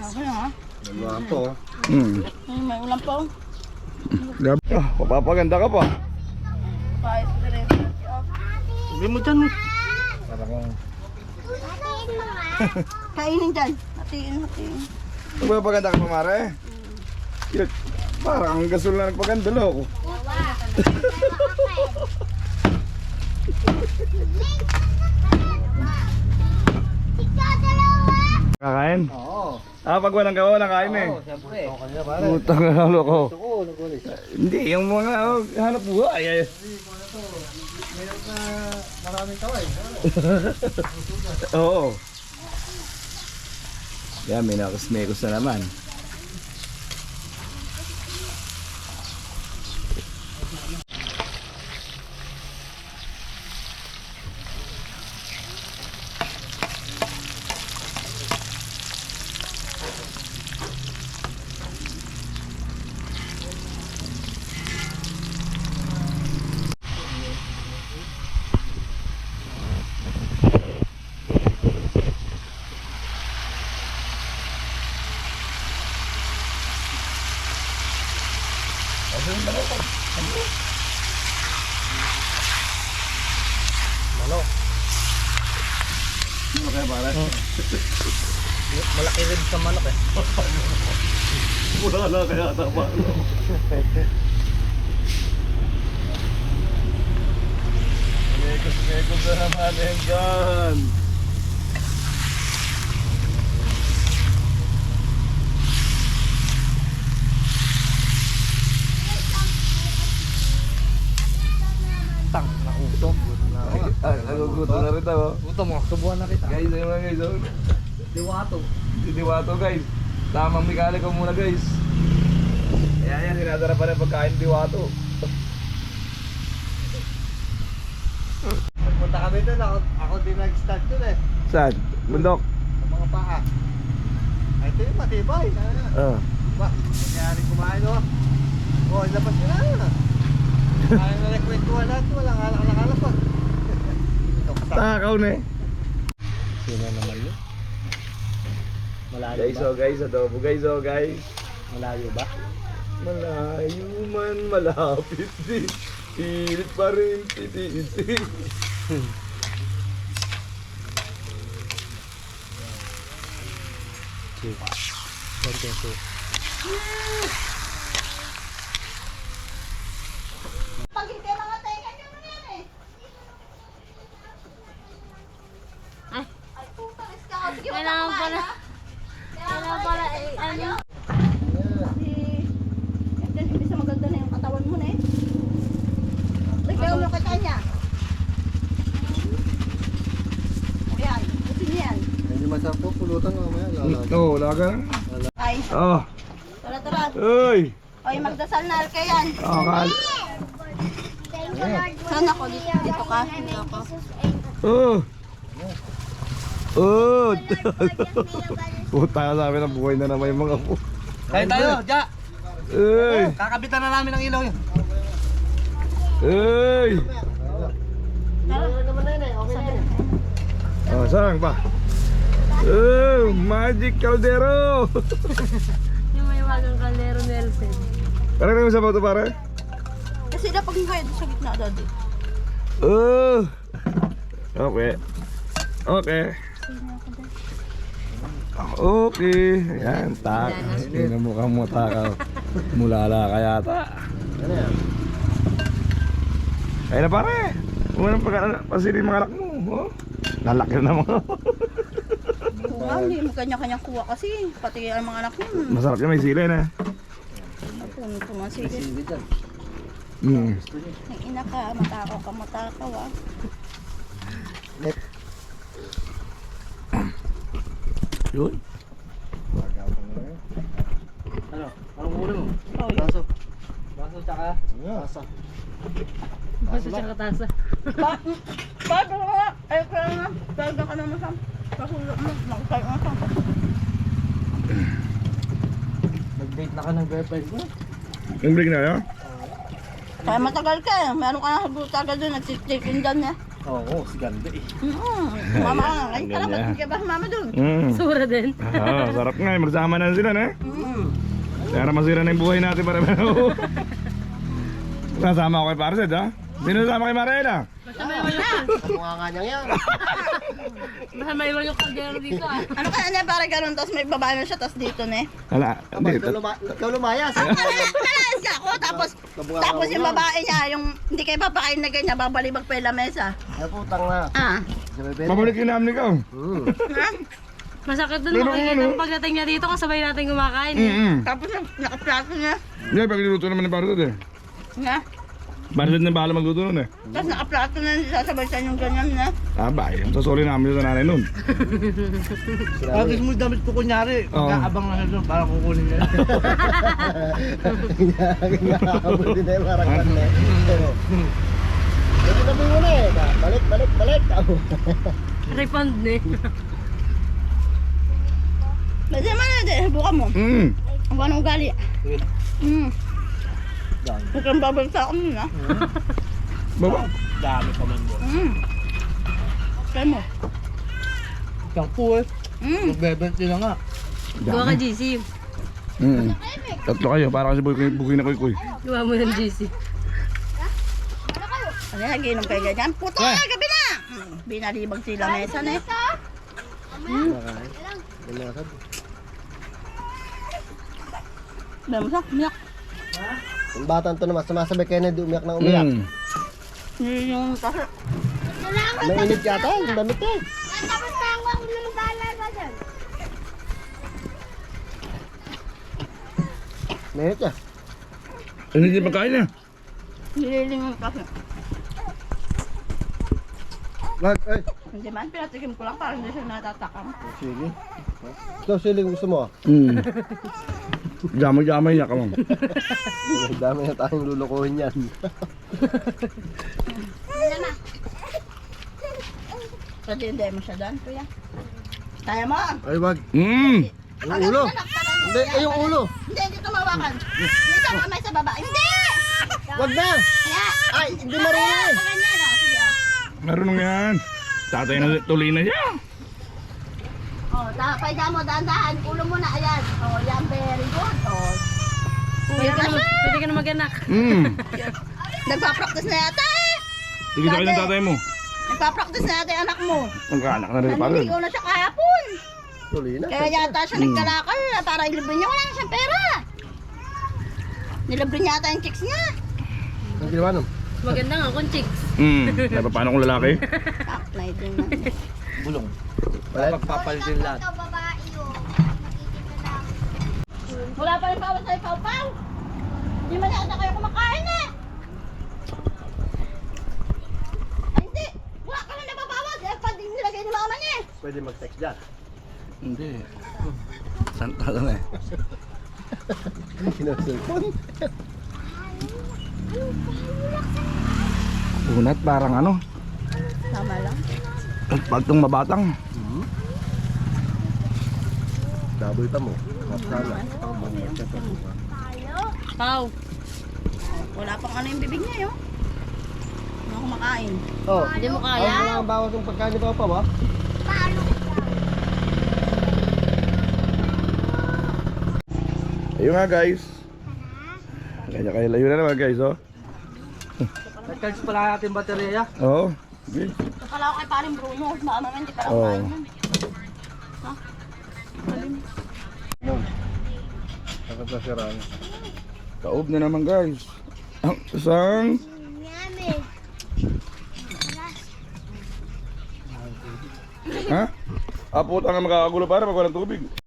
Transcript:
Okay na ha. Dalawa po. Hmm. Ay, may ulam pa oh. Grabe. Ah, papapaganda ka pa. Paayos ko rin. Sabi mo dyan. Kainin dyan. Hatiin, hatiin. Papapaganda ka pa, Mare. Yun, Parang ang gasol na nagpaganda, loko. Kakain? Oo. Ah, pag walang gawa, nakain eh. Oo, siyempre. Putang na loko. Ito ko. Hindi, yung mga oh, hanap buhay. Eh. Mayroon na maraming kaway. Oo. Yan, may nakasmekos na naman. Ano kaya para? Malaki rin sa manok eh. Wala na kaya tama. Mekos-mekos na naman yan dyan. Tang, nakutom. Ah, nagugutom na Gutom mo, subuhan na kita. Guys, ayun mga guys. oh. Diwato. Diwato guys. Tamang mekanik ko muna guys. Ayan yan, sinadara pa rin pagkain diwato. Pagpunta kami doon, ako, ako din nag-start doon eh. Saan? Bundok? Sa mga paa. Ay, ito yung matibay. Oh. Ba, nangyari kumain oh. Oh, labas nila na. Kaya na nagkwentuhan natin, walang alak-alak pa. Takaw na eh. Sino naman yun? Malayo Guys, ba? oh guys, adobo guys, oh guys. Malayo ba? Malayo man, malapit din. Pilit pa rin, tititi. Suka. Konting suka. Pag hindi mga tenga niyo na yan eh. Ay. Ay, puta, riska ka. Sige, Kailangan pala-? Kailangan pala, eh, ano? Din, imbis na maganda na yung katawan mo na eh. Lagyan mo kita niya. O yan, busin niya yan. Hindi masarap po, pulutan mamaya. Lalaki. Oo, wala ka na. Ay, Oh, tara tara. uy. Oy, magdasal na ka yan. Oh, kal. Saan ako? Dito, dito ka. Dito ako. Oh. Oh. Puta ka sabi ng buhay na naman yung mga po. Kain tayo, Ja! Uy. Kakabitan na namin ang ilaw yun. Uy. na eh, na. Oh, saan pa? Oh, Magic Caldero. Yung may wagang kaldero Nelson. Parang naman sa to pare? Kasi dapat kaya sa gitna dati. Oh. Okay. Okay. Okay. Yan, tak. Hindi na mukhang mo takaw. Mulala ka yata. Ayun na pare. Huwag nang pag pasilin mga anak mo. Oh. Lalaki na mga. Oo hindi mo kanya-kanyang kuha kasi. Pati ang mga anak mo. Masarap yan, may sili na. Kung pumasigit. Sili dyan. Mm. Ang ina ka, matakaw ka, matakaw ah. Yun. Ano? Anong ulo mo? Oh. Baso. Baso tsaka? Baso. Basta siya katasa. Ba, bago ka nga. Ay, kaya nga. Bago ka naman sa kasulok mo. Makasal ka sa. Nag-date na ka ng girlfriend mo? Yung break na yun? Kaya matagal ka eh. Meron ka na sa butaga doon. Nagsistikin dyan eh. Oo, si ganda eh. Mm. Mama. Ay, ba't ka ba mama dun? Mm. Sura din. Ah, sarap nga eh. Magsama na sila na eh. Mm. Para masira na yung buhay natin para Kasama ko kay Parced ha? Sino sama kay Mariela? Basta may iwan yung, Mukha nga niyang yan. basta may iwan yung kaldero dito ah. Ano kaya niya para ganun, tapos may baba na siya, tapos dito na eh. Wala, hindi. Ikaw, luma ikaw lumayas. Kalaas ka ako, tapos, tapos yung babae niya, yung hindi kayo papakain na ganyan, babalibag pa yung lamesa. Ay, putang na. Ah, Si Bebe. Pabalik yun namin ikaw. Hmm. ha? Masakit dun Pero makikita ano? ang pagdating niya dito kung sabay natin kumakain. eh. Mm-mm. Tapos nak- nakaplato niya. Hindi, pag niluto naman ni Parced eh. Nga. Parced na bahala magluto nun eh. Tapos nakaplato na sasabay sa yung ganyan na. Ah, ba, yung sasoli namin sa nanay nun. Pag mo damit ko kunyari, Oo. mag-aabang na doon para kukunin niya. Ginahabol din na yung parang kanle. Kasi sabi mo na eh, balik, balik, balik. Refund eh. Kasi man na buka mo. Mm. Ang anong ugali. Hmm. Huwag kang babalta ako nun ah. Baba. Dami pa man doon. Hmm. Kaya mo. Siyangpo eh. Hmm. Magbebente na nga. Gawa ka GC. Mm. Tatlo kayo, para kasi bukoy, bukoy na kuy kuy. Gawa mo ng GC. Ano na, ginom kayo ganyan? Puto na, gabi na! Hmm. Binalibag sila mesa na eh. Binasad. Bamsa, miyak. Yung batang to naman, sumasabi Kennedy, umiyak na umiyak. Mm. Yun yung kasi. Mainit yata, yung damit eh. Mainit niya. Ano hindi pagkain niya? Nililingon kasi. Lag, ay. Hindi man, pinatikim ko lang para hindi siya natatakam. Sige. Ikaw sili gusto mo ah. Mm. Jamay-jamay niya ka mo. Dami na tayong lulukuhin yan. Kasi hindi mo siya daan, kuya. Kaya mo. Ay wag. Mm. Yung ulo. Hindi, ay yung ulo. Hindi, hindi tumawakan. Hindi sa kamay sa baba. Hindi! Wag na. Ay, hindi marunong. Marunong yan. Tatay na tuloy na siya. Oh, ta paida mo, dahan-dahan. Ulo mo na, ayan. Oh, yan, very good. Oh. Pwede ka na, pwede ka na mag-anak. Mm. Nagpa-practice na yata eh. Sige sa kanya tatay mo. Nagpa-practice na yata yung anak mo. Magkaanak na rin parang. Naniligaw na siya kahapon. Tuloy na. Kaya yata siya nagkalakal na para ilibre niya. Wala na siyang pera. Nilibre niya yata yung chicks niya. Ang ginawa nun? Maganda nga kung chicks. Mm. Kaya pa, paano kung lalaki? Ito na. Bulong. Wala. Magpapalitin lahat. Wala pa rin bawal sa'yo, Pau Pau. Hindi man yata kayo kumakain eh. Ay, hindi. Wala ka lang nababawas. Eh, pag nilagay ni mama niya eh. Pwede mag-text dyan. Hindi. Santa na eh. Kinaselfon. Unat parang ano. Tama lang. Pagtong mabatang. Daboy pa mo. Masala. Pau. Wala pang ano yung bibig niya yun. Hindi ako kumakain. Oh. Hindi mo kaya. mo lang bawas yung pagkain ni Papa ba? Ayun nga guys. Kanya kayo layo na naman guys oh. Nag-charge pala natin baterya. Oo. Okay. Ito pala ako kay paring Bruno. Baka naman hindi nun. Sakit na si Rani. Kaob na naman guys. Ang isang Ha? Apot ang makakagulo para pag walang tubig.